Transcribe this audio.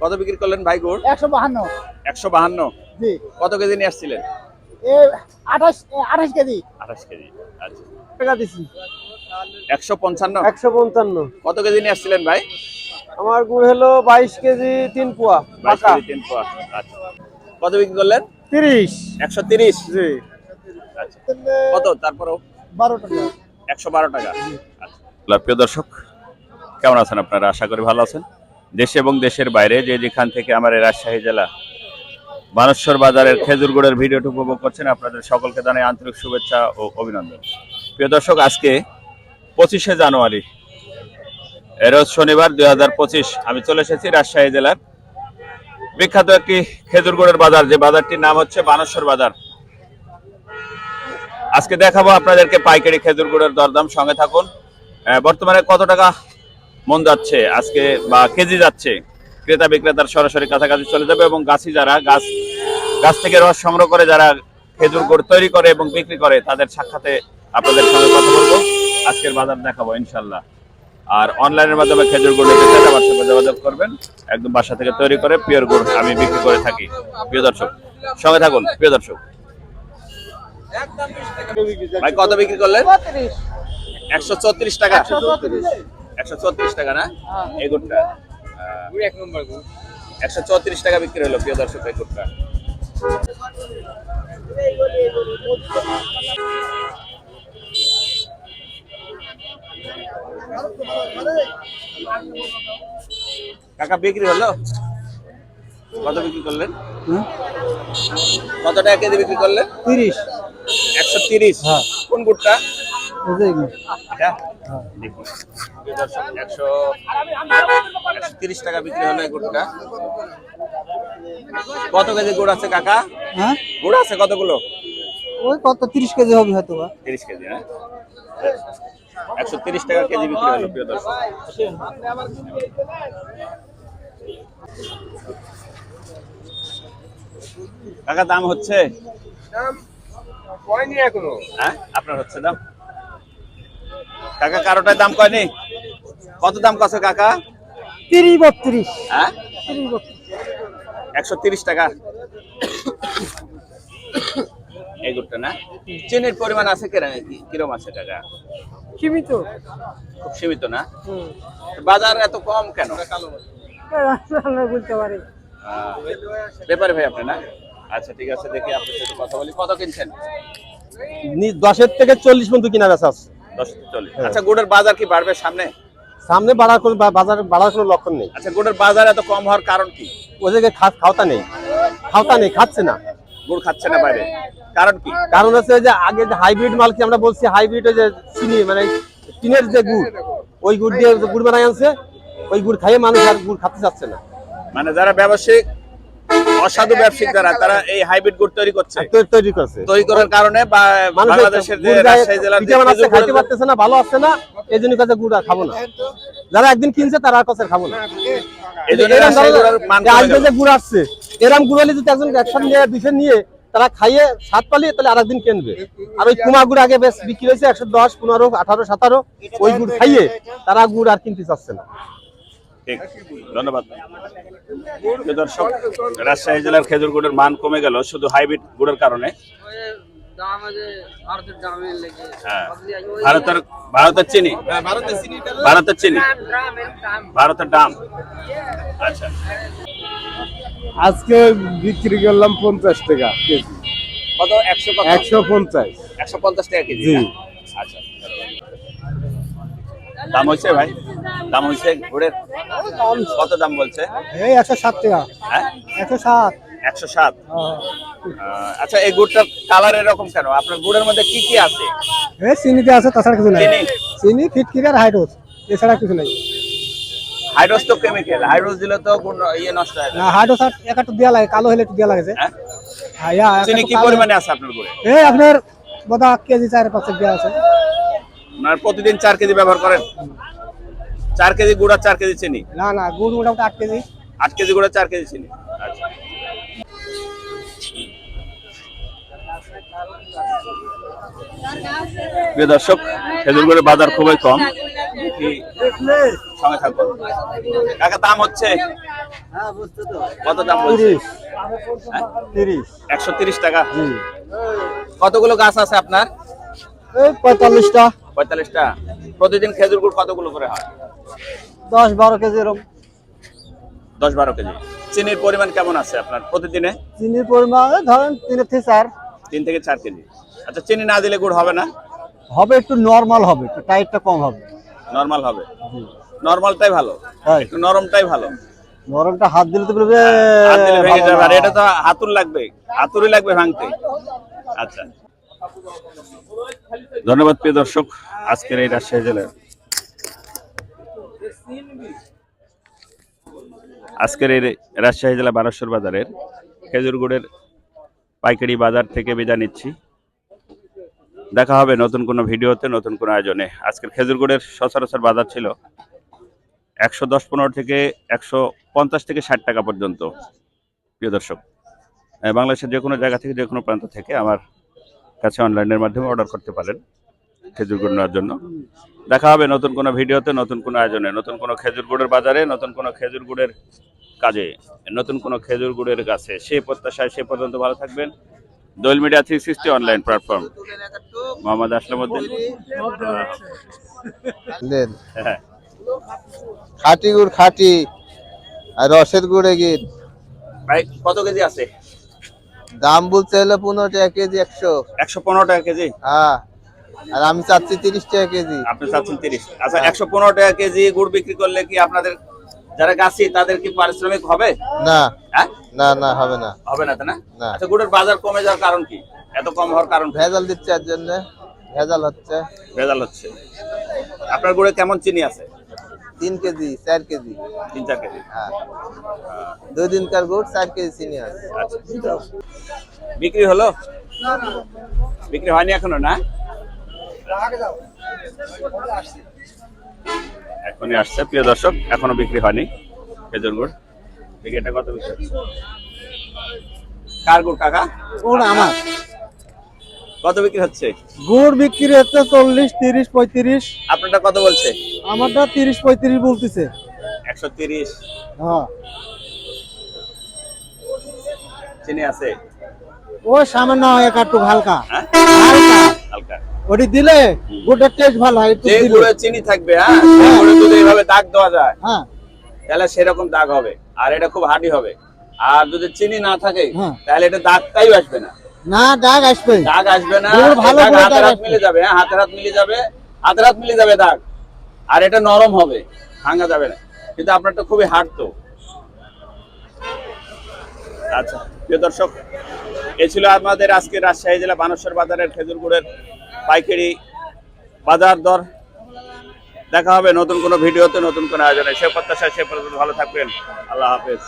কত বিক্রি করলেন ভাই গুড়? একশো বাহান্ন। একশো বাহান্ন? জি। কত কেজি নিয়ে আসছিলেন? আঠাশ আঠাশ কেজি। আঠাশ কেজি আচ্ছা। টাকা দিছি। একশো পঞ্চান্ন? একশো পঞ্চান্ন। কত কেজি নিয়ে আসছিলেন ভাই? আমার গুড় হলো বাইশ কেজি তিন পোয়া বাইশ পাকা। কেজি তিন পোয়া আচ্ছা। কত বিক্রি করলেন? তিরিশ। একশো তিরিশ? জি। আচ্ছা। কত? তারপরেও? বারো টাকা। একশো বারো টাকা। আচ্ছা। প্রিয় দর্শক কেমন আছেন আপনারা? আশা করি ভালো আছেন। দেশে এবং দেশের বাইরে যে যেখান থেকে আমার এই রাজশাহী জেলা বানেশ্বর বাজারের খেজুর গুড়ের ভিডিওটি উপভোগ করছেন, আপনাদের সকলকে জানাই আন্তরিক শুভেচ্ছা ও অভিনন্দন। প্রিয় দর্শক, আজকে পঁচিশে জানুয়ারি। এ রোজ শনিবার দুই হাজার পঁচিশ, আমি চলে এসেছি রাজশাহী জেলার বিখ্যাত একটি খেজুর গুড়ের বাজার। যে বাজারটির নাম হচ্ছে বানেশ্বর বাজার। আজকে দেখাবো আপনাদেরকে পাইকারি খেজুর গুড়ের দরদাম। সঙ্গে থাকুন। বর্তমানে কত টাকা মন যাচ্ছে আজকে বা কেজি যাচ্ছে। ক্রেতা বিক্রেতার সরাসরি কাছাকাছি চলে যাবে এবং গাছি যারা গাছ গাছ থেকে রস সংগ্রহ করে যারা খেজুর গুড় তৈরি করে এবং বিক্রি করে তাদের সাক্ষাতে আপনাদের সঙ্গে কথা বলব। আজকের বাজার দেখাবো ইনশাল্লাহ আর অনলাইনের মাধ্যমে খেজুর গুড় নিতে আমার সঙ্গে যোগাযোগ করবেন। একদম বাসা থেকে তৈরি করে পিওর গুড় আমি বিক্রি করে থাকি। প্রিয় দর্শক সঙ্গে থাকুন প্রিয় দর্শক। ভাই কত বিক্রি করলেন? একশো চৌত্রিশ টাকা। একশো চৌত্রিশ টাকা না? এই গুড়টা। এক নম্বর একশো চৌত্রিশ টাকা বিক্রি হলো প্রিয় দর্শক এই গুড়টা। কাকা বিক্রি হলো? কত বিক্রি করলেন? কত টাকা কেজি বিক্রি করলেন? তিরিশ। একশো তিরিশ। হ্যাঁ। কোন গুড়টা? একশো একশো তিরিশ টাকা বিক্রি হলো এই গুড়টা। কত কেজি গুড় আছে কাকা? হ্যাঁ? গুড় আছে কতগুলো? ওই কত তিরিশ কেজি হবে হয়তো বা। তিরিশ কেজি হ্যাঁ? একশো তিরিশ টাকা কেজি বিক্রি হলো প্রিয় দর্শক। কাকা দাম হচ্ছে? এখনও? হ্যাঁ আপনার হচ্ছে দাম? কাকা কারোটায় দাম কয়নি কত দাম কছে কাকা? তিরিশ বত্রিশ। হ্যাঁ? একশো তিরিশ টাকা। এই গুড়টা না? চিনির পরিমাণ আছে কিরম কিরম আছে টাকা সীমিত। খুব সীমিত না? বাজার এত কম কেন? বলতে পারি। ব্যাপারে ভাই আপনি না? আচ্ছা ঠিক আছে দেখি আপনার সাথে কথা বলি। কত কিনছেন? দশের থেকে চল্লিশ পর্যন্ত কিনা বেচা আছে। দশ চল্লিশ। আচ্ছা গুড়ের বাজার কি বাড়বে সামনে? সামনে বাড়ার কোনো বাজার বাড়ার কোনো লক্ষণ নেই। আচ্ছা গুড়ের বাজার এত কম হওয়ার কারণ কি? ওদেরকে খা- খাওয়াতা নেই। খাওয়াতা নেই খাচ্ছে না। গুড় খাচ্ছে না বাইরে। কারণ কি? কারণ হচ্ছে যে আগে যে হাইব্রিড মাল কি আমরা বলছি হাইব্রিড যে চিনি মানে টিনের যে গুড় ওই গুড় দিয়ে গুড় বানাই আনছে ওই গুড় খাইয়ে মানুষ আর গুড় খাতে চাচ্ছে না। মানে যারা ব্যবসায়িক অসাধু ব্যবসায়িক যারা তারা এই হাইব্রিড গুড় তৈরি করছে। তৈরি করছে। তৈরি করার কারণে বাংলাদেশের যে রাজশাহী জেলার যে খাইতে পারতেছে না ভালো আসছে না এই জন্য কাছে গুড় আর খাব না। যারা একদিন কিনছে তারা আর কাছে খাব না। এই জন্য এরম রাজশাহী ধরো গুড়ের যে কমে আজকে যে গুড় আসছে এরম গুড় হলে যদি একজন একসাথে নিয়ে দুশো নিয়ে তারা খাইয়ে স্বাদ পালি তাহলে আরেকদিন কিনবে। আর ওই কুমা গুড় আগে বেশ বিক্রি হয়েছে একশো দশ পনেরো আঠারো সতেরো ওই গুড় খাইয়ে তারা গুড় আর কিনতে চাচ্ছে না। ঠিক। ধন্যবাদ। দর্শক রাজশাহী জেলার খেজুর গুড়ের মান কমে গেল শুধু হাইব্রিড গুড়ের কারণে। হ্যাঁ। ভারতের ভারতের চিনি? ভারতের চিনি? ভারতের দাম? আচ্ছা। আজকে বিক্রি করলাম পঞ্চাশ টাকা কেজি। কত? একশো একশো পঞ্চাশ। একশো পঞ্চাশ টাকা কেজি জি। আচ্ছা। দাম হয়েছে ভাই? দাম হয়েছে গুড়ের কত দাম বলছে? এই একশো সাত টাকা। হ্যাঁ? একশো সাত। একশো সাত? আচ্ছা এই গুড়টার কালার এরকম কেন? আপনার গুড়ের মধ্যে কি কি আছে? এই চিনিতে আছে তাছাড়া কিছু নাই। চিনি? চিনি ফিটকিরি আর হাইড্রোস এছাড়া কিছু নাই। হাইড্রোস তো কেমিক্যাল হাইড্রোস দিলে তো গুড় ইয়ে নষ্ট হয়। না হাইড্রোস আর এক একটু দেওয়া লাগে কালো হলে একটু দেওয়া লাগে হ্যাঁ? হ্যাঁ, চিনি কি পরিমাণে আছে আপনার গুড়ে? এই আপনার বোধ কেজি চার পাঁচ দেওয়া আছে। আপনার প্রতিদিন চার কেজি ব্যবহার করেন? চার কেজি গুড় আর চার কেজি চিনি? না না গুড় মোটামুটি আট কেজি। আট কেজি গুড় আর চার কেজি চিনি। আচ্ছা। প্রিয় দর্শক খেজুর গুড়ের বাজার খুবই কম। সঙ্গে থাকব কাকা দাম হচ্ছে? কত দাম হ্যাঁ? একশো তিরিশ টাকা। কতগুলো গাছ আছে আপনার? পঁয়তাল্লিশটা। পঁয়তাল্লিশটা। প্রতিদিন খেজুর গুড় কতগুলো করে হয়? দশ বারো কেজি এরকম। দশ বারো কেজি। চিনির পরিমাণ কেমন আছে আপনার প্রতিদিনে? চিনির পরিমাণ ধরেন তিনের থেকে চার। তিন থেকে চার কেজি। আচ্ছা চিনি না দিলে গুড় হবে না? হবে একটু নর্মাল হবে একটু টাইটটা কম হবে। নর্মাল হবে? নর্মালটাই ভালো? একটু নরমটাই ভালো? নরমটা হাত দিলে তো দিলে ভেঙে যাবে। আর এটা তো হাতুর লাগবে। হাতুরই লাগবে ভাঙতে। আচ্ছা। ধন্যবাদ প্রিয় দর্শক, আজকের এই রাজশাহী জেলার। আজকের এই রাজশাহী জেলা বারাসর বাজারের খেজুর গুড়ের পাইকারি বাজার থেকে বিদায় নিচ্ছি। দেখা হবে নতুন কোনো ভিডিওতে, নতুন কোনো আয়োজনে। আজকের খেজুর গুড়ের সচরাচর বাজার ছিল একশো দশ পনেরো থেকে একশো পঞ্চাশ থেকে ষাট টাকা পর্যন্ত। প্রিয় দর্শক বাংলাদেশের যে কোনো জায়গা থেকে যে কোনো প্রান্ত থেকে আমার কাছে অনলাইনের মাধ্যমে অর্ডার করতে পারেন খেজুর গুড় নেওয়ার জন্য। দেখা হবে নতুন কোনো ভিডিওতে নতুন কোনো আয়োজনে নতুন কোনো খেজুর গুড়ের বাজারে নতুন কোনো খেজুর গুড়ের কাজে নতুন কোনো খেজুর গুড়ের কাছে সে প্রত্যাশায় সে পর্যন্ত ভালো থাকবেন। Dol media three sixty online platform Mohammad Aslam Uddin হ্যাঁ। খাটি গুড় খাটি আর রসের গুড়ে গিট ভাই কত কেজি আছে? দাম বলতে হলে পনেরো টাকা কেজি একশো। একশো পনেরো টাকা কেজি? হ্যাঁ। আর আমি চাচ্ছি তিরিশ টাকা কেজি। আপনি চাচ্ছেন তিরিশ। আচ্ছা একশো পনেরো টাকা কেজি গুড় বিক্রি করলে কি আপনাদের যারা গাছি তাদের কি পারিশ্রমিক হবে? না। হ্যাঁ? না না হবে না। হবে না না। আচ্ছা গুড়ের বাজার কমে যাওয়ার কারণ কি? এত কম হওয়ার কারণ ভেজাল দিচ্ছে এর জন্য। ভেজাল হচ্ছে। ভেজাল হচ্ছে। আপনার গুড়ে কেমন চিনি আছে? তিন কেজি চার কেজি। তিন চার কেজি। হ্যাঁ। দুই দিনকার গুড় চার কেজি চিনি আছে আচ্ছা। বিক্রি হলো? বিক্রি হয়নি এখনও না? এখনই আসছে প্রিয় দর্শক এখনও বিক্রি হয়নি খেজুর গুড়। এটা কত বিক্রি কার গুড় কাকা? ওটা আমার। কত বিক্রি হচ্ছে? গুড় বিক্রি হচ্ছে চল্লিশ তিরিশ পঁয়ত্রিশ। আপনারটা কত বলছে? আমারটা তিরিশ পঁয়ত্রিশ বলতেছে। একশো তিরিশ। হ্যাঁ। চিনি আছে? ও সামান্য এক একটু হালকা। হ্যাঁ? হালকা। ওটি দিলে গুড়ের টেস্ট ভালো হয় যে গুড়ে চিনি থাকবে হ্যাঁ? গুড়ে যদি এইভাবে দাগ দেওয়া যায় হ্যাঁ। তাহলে সেরকম দাগ হবে। আর এটা খুব হার্ডি হবে। আর যদি চিনি না থাকে হ্যাঁ। তাহলে এটা দাগটাই আসবে না। না দাগ আসবে। দাগ আসবে না। ভালো দাগ হাত মিলে যাবে হ্যাঁ হাত মিলে যাবে হাত মিলে যাবে দাগ। আর এটা নরম হবে ভাঙা যাবে না। কিন্তু আপনারটা খুবই হার্ড তো। আচ্ছা প্রিয় দর্শক এ ছিল আমাদের আজকে রাজশাহী জেলা বানেশ্বর বাজারের খেজুর গুড়ের পাইকারি বাজার দর। দেখা হবে নতুন কোনো ভিডিওতে নতুন কোনো আয়োজনে। সে প্রত্যাশায় সে পর্যন্ত ভালো থাকবেন। আল্লাহ হাফেজ।